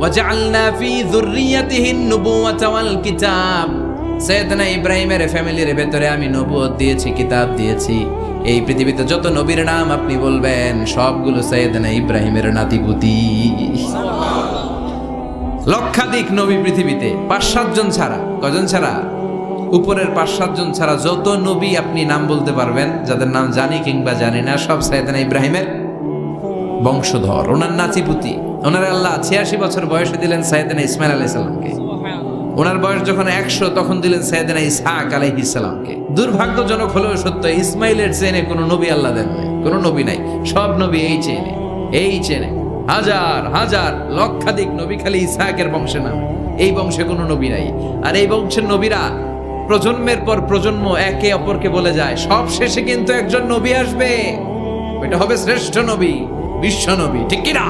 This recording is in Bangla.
ওয়াজআলনা ফি যুররিয়াতিহিন নুবুওয়াতা ওয়াল কিতাব সৈয়দনা ইব্রাহিমের ফ্যামিলির ভেতরে আমি নবুয়ত দিয়েছি, কিতাব দিয়েছি। এই পৃথিবীতে যত নবীর নাম আপনি বলবেন, সবগুলো সৈয়দনা ইব্রাহিমের নাতিপুতি। লক্ষাধিক নবী পৃথিবীতে, পাঁচ সাতজন ছাড়া, কজন ছাড়া? উপরের পাঁচ সাতজন ছাড়া যত নবী আপনি নাম বলতে পারবেন, যাদের নাম জানি কিংবা জানি না, সব সাইদানা ইব্রাহিমের। বংশধর। ওনার নাচিপুতি ওনার আল্লাহ ছিয়াশি বছর বয়সে দিলেন সাইদানা ইসমাইল আলাইহিস সালামকে। ওনার বয়স যখন একশো, তখন দিলেন সাইদানা ইসহাক আলাইহিস সালামকে। দুর্ভাগ্যজনক হলেও সত্য, ইসমাইলের চেনে কোনো নবী আল্লাহ দেন নাই। কোনো নবী নাই। সব নবী এই চেনে এই চেনে হাজার হাজার, লক্ষাধিক নবী খালি ইসহাকের বংশে নাম। এই বংশে কোনো নবী নাই। আর এই বংশের নবীরা প্রজন্মের পর প্রজন্ম একে অপরকে বলে যায় সব শেষে কিন্তু একজন নবী আসবে। এটা হবে শ্রেষ্ঠ নবী। বিশ্ব নবী ঠিক কিনা?